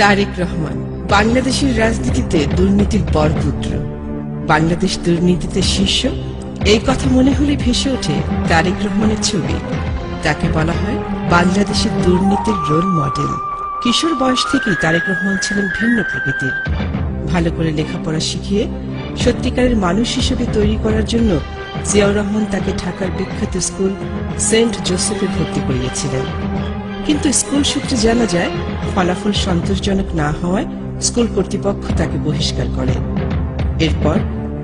তারেক রহমান, বাংলাদেশের রাজনীতিতে দুর্নীতির বরপুত্র। বাংলাদেশ দুর্নীতিতে শীর্ষ, এই কথা মনে হলে ভেসে ওঠে তারেক রহমানের ছবি। তাকে বলা হয় বাংলাদেশের দুর্নীতির রোল মডেল কিশোর বয়স থেকেই তারেক রহমান ছিলেন ভিন্ন প্রকৃতির। ভালো করে লেখাপড়া শিখিয়ে সত্যিকারের মানুষ হিসেবে তৈরি করার জন্য জিয়াউর রহমান তাকে ঢাকার বিখ্যাত স্কুল সেন্ট জোসেফে ভর্তি করিয়েছিলেন। কিন্তু স্কুল সূত্রে জানা যায়, ফলাফল সন্তোষজনক না হওয়ায় স্কুল কর্তৃপক্ষ তাকে বহিষ্কার করে। এরপর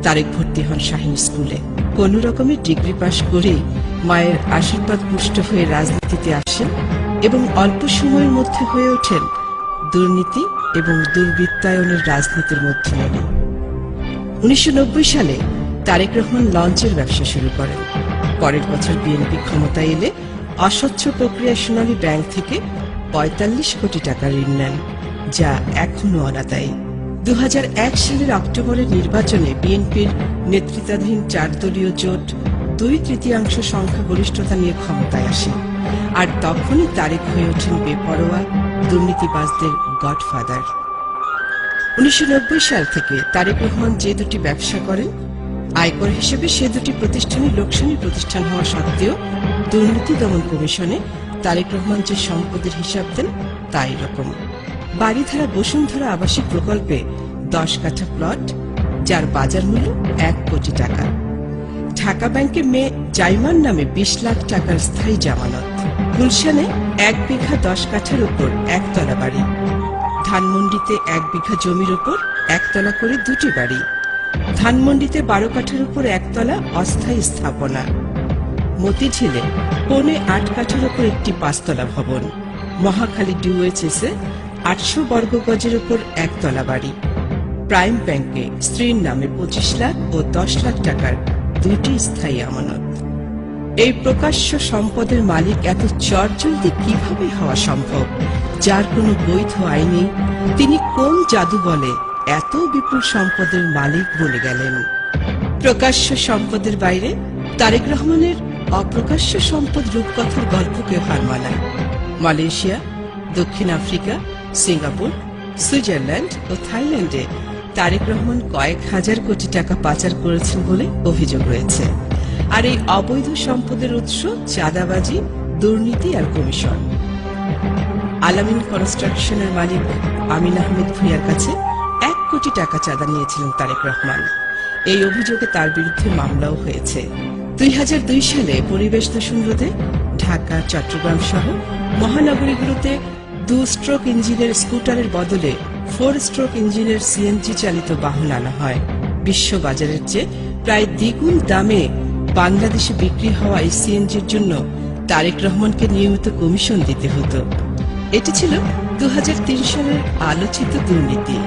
তারেক ভর্তি হন শাহিন স্কুলে। কোন রকমের ডিগ্রি পাশ করেই মায়ের আশীর্বাদ পুষ্ট হয়ে রাজনীতিতে আসেন এবং অল্প সময়ের মধ্যে হয়ে ওঠেন দুর্নীতি এবং দুর্বৃত্তায়নের রাজনীতির মধ্যে উনিশশো সালে তারেক রহমান লঞ্চের ব্যবসা শুরু করেন। পরের বছর বিএনপি ক্ষমতায় এলে অস্বচ্ছ প্রক্রিয়া সোনালী ব্যাংক থেকে পঁয়তাল্লিশ কোটি টাকা ঋণ নেন, যা এখনও অনাদায়ী। দু হাজার এক সালের অক্টোবরের নির্বাচনে বিএনপির নেতৃত্বাধীন চার দলীয় জোট দুই তৃতীয়াংশ সংখ্যাগরিষ্ঠতা নিয়ে ক্ষমতায় আসে। আর তখনই তারেক হয়ে ওঠেন বেপরোয়া দুর্নীতিবাজদের গডফাদার। উনিশশো নব্বই সাল থেকে তারেক রহমান যে দুটি ব্যবসা করেন আয়কর হিসেবে সে দুটি প্রতিষ্ঠানই লোকসানি প্রতিষ্ঠান হওয়া সত্ত্বেও দুর্নীতি দমন কমিশনে তারেক রহমান যে সম্পদের হিসাব দেন, তাই রকম বাড়িধারা বসুন্ধরা আবাসিক প্রকল্পে দশ কাঠা প্লট, যার বাজার মূল্য এক কোটি টাকা। ঢাকা ব্যাংকে মেয়ে জাইমান নামে বিশ লাখ টাকার স্থায়ী জামানত। গুলশানে এক বিঘা দশ কাঠার উপর একতলা বাড়ি। ধানমন্ডিতে এক বিঘা জমির উপর একতলা করে দুটি বাড়ি। ধানমন্ডিতে বারো কাঠার উপর একতলা অস্থায়ী স্থাপনা। মতিঝিলে পৌনে আট কাঠার উপর একটি পাঁচতলা ভবন। মহাখালী ডিওএইচএসে আটশো বর্গ গজের উপর একতলা বাড়ি। প্রাইম ব্যাংকে স্ত্রীর নামে পঁচিশ লাখ ও দশ লাখ টাকার দুটি স্থায়ী আমানত। এই প্রকাশ্য সম্পদের মালিক এত চটজলদি কীভাবে হওয়া সম্ভব? যার কোনো বৈধ আইন তিনি কোন জাদু বলে এত বিপুল সম্পদের মালিক বলে গেলেন। প্রকাশ্য সম্পদের বাইরে তারেক রহমানের অপ্রকাশ্য সম্পদ রূপকথার গল্পকে হার মালয়েশিয়া, দক্ষিণ আফ্রিকা, সিঙ্গাপুর, সুইজারল্যান্ড ও থাইল্যান্ডে তারেক রহমান কয়েক হাজার কোটি টাকা পাচার করেছেন বলে অভিযোগ রয়েছে। আর এই অবৈধ সম্পদের উৎস চাঁদাবাজি, দুর্নীতি আর কমিশন। আলামিন কনস্ট্রাকশনের মালিক আমিন আহমেদ ভুইয়ার কাছে কোটি টাকা চাঁদা নিয়েছিলেন তারেক রহমান। এই অভিযোগে তার বিরুদ্ধে মামলাও হয়েছে। দুই সালে পরিবেশ দূষণ রোধে ঢাকা, চট্টগ্রাম সহ মহানগরীগুলোতে দু স্ট্রোক ইঞ্জিনের স্কুটারের বদলে ফোর স্ট্রোক ইঞ্জিনের সিএনজি চালিত বাহন আনা হয়। বিশ্ব বাজারের চেয়ে প্রায় দ্বিগুণ দামে বাংলাদেশে বিক্রি হওয়া এই সিএনজির জন্য তারেক রহমানকে নিয়মিত কমিশন দিতে হতো। এটি ছিল দু সালের আলোচিত দুর্নীতি।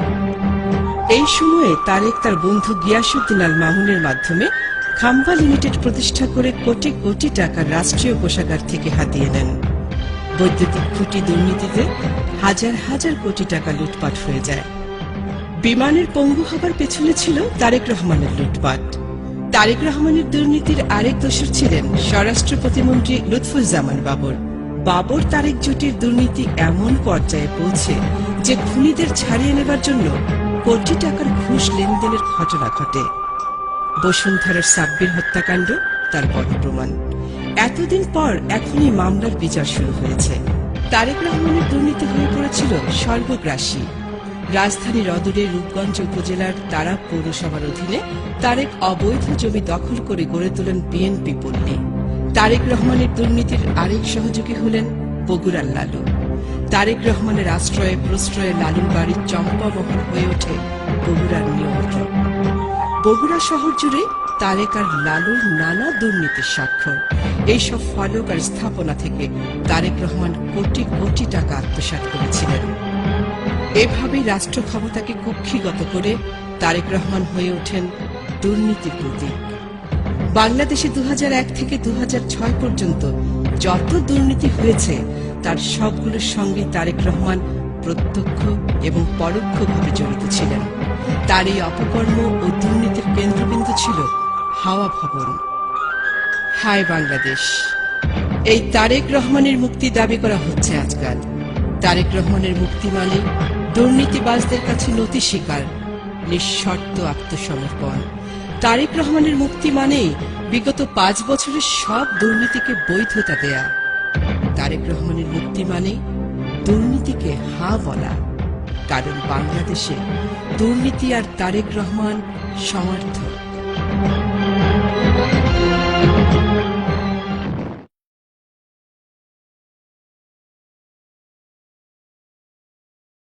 এই সময়ে তারেক তার বন্ধু গিয়াসুদ্দিন আল মামুনের মাধ্যমে খাম্বা লিমিটেড প্রতিষ্ঠা করে কোটি কোটি টাকা রাষ্ট্রীয় কোষাগার থেকে হাতিয়ে নেন। বৈদ্যুতিক খুঁটি দুর্নীতিতে হাজার হাজার কোটি টাকা লুটপাট হয়ে যায়। বিমানের পঙ্গু হবার পেছনে ছিল তারেক রহমানের লুটপাট। তারেক রহমানের দুর্নীতির আরেক দোষর ছিলেন স্বরাষ্ট্র প্রতিমন্ত্রী লুৎফুজ্জামান বাবর। বাবর তারেক জুটির দুর্নীতি এমন পর্যায়ে পৌঁছে যে খুনিদের ছাড়িয়ে নেবার জন্য কোটি টাকার ঘুষ লেনদেনের ঘটনা ঘটে। বসুন্ধরার সাব্বির হত্যাকাণ্ড, তার বড় প্রমাণ। এতদিন পর এখনই মামলার বিচার শুরু হয়েছে। তারেক রহমানের দুর্নীতি হয়ে পড়েছিল সর্বগ্রাসী রাজধানীর অদূরে রূপগঞ্জ উপজেলার তারা পৌরসভার অধীনে তারেক অবৈধ জমি দখল করে গড়ে তোলেন বিএনপি পল্লী। তারেক রহমানের দুর্নীতির আরেক সহযোগী হলেন বগুড়ার লালু। তারেক রহমানের আশ্রয়ে প্রশ্রয়ে লালুর বাড়ির চম্পাবহর হয়ে ওঠে বগুড়ার নিয়ন্ত্রক বগুড়া শহর জুড়ে তারেক আর লালুর নানা দুর্নীতির স্বাক্ষর। এইসব ফলক আর স্থাপনা থেকে তারেক রহমান কোটি কোটি টাকা আত্মসাৎ করেছিলেন। এভাবেই রাষ্ট্র ক্ষমতাকে কুক্ষিগত করে তারেক রহমান হয়ে ওঠেন দুর্নীতির প্রতীক। বাংলাদেশে দু হাজার এক থেকে দু হাজার ছয় পর্যন্ত যত দুর্নীতি হয়েছে, তার সবগুলোর সঙ্গে তারেক রহমান প্রত্যক্ষ এবং পরোক্ষভাবে জড়িত ছিলেন। তার এই অপকর্ম ও দুর্নীতির কেন্দ্রবিন্দু ছিল হাওয়া ভবন। হায় বাংলাদেশ! এই তারেক রহমানের মুক্তি দাবি করা হচ্ছে আজকাল। তারেক রহমানের মুক্তি মানে দুর্নীতিবাজদের কাছে নতি স্বীকার, নিঃশর্ত আত্মসমর্পণ। তারেক রহমানের মুক্তি মানে বিগত পাঁচ বছরের সব দুর্নীতিকে বৈধতা দেয়া। তারেক রহমানের মুক্তি মানে দুর্নীতিকে হা বলা। কারণ বাংলাদেশে দুর্নীতি আর তারেক রহমান সমর্থক।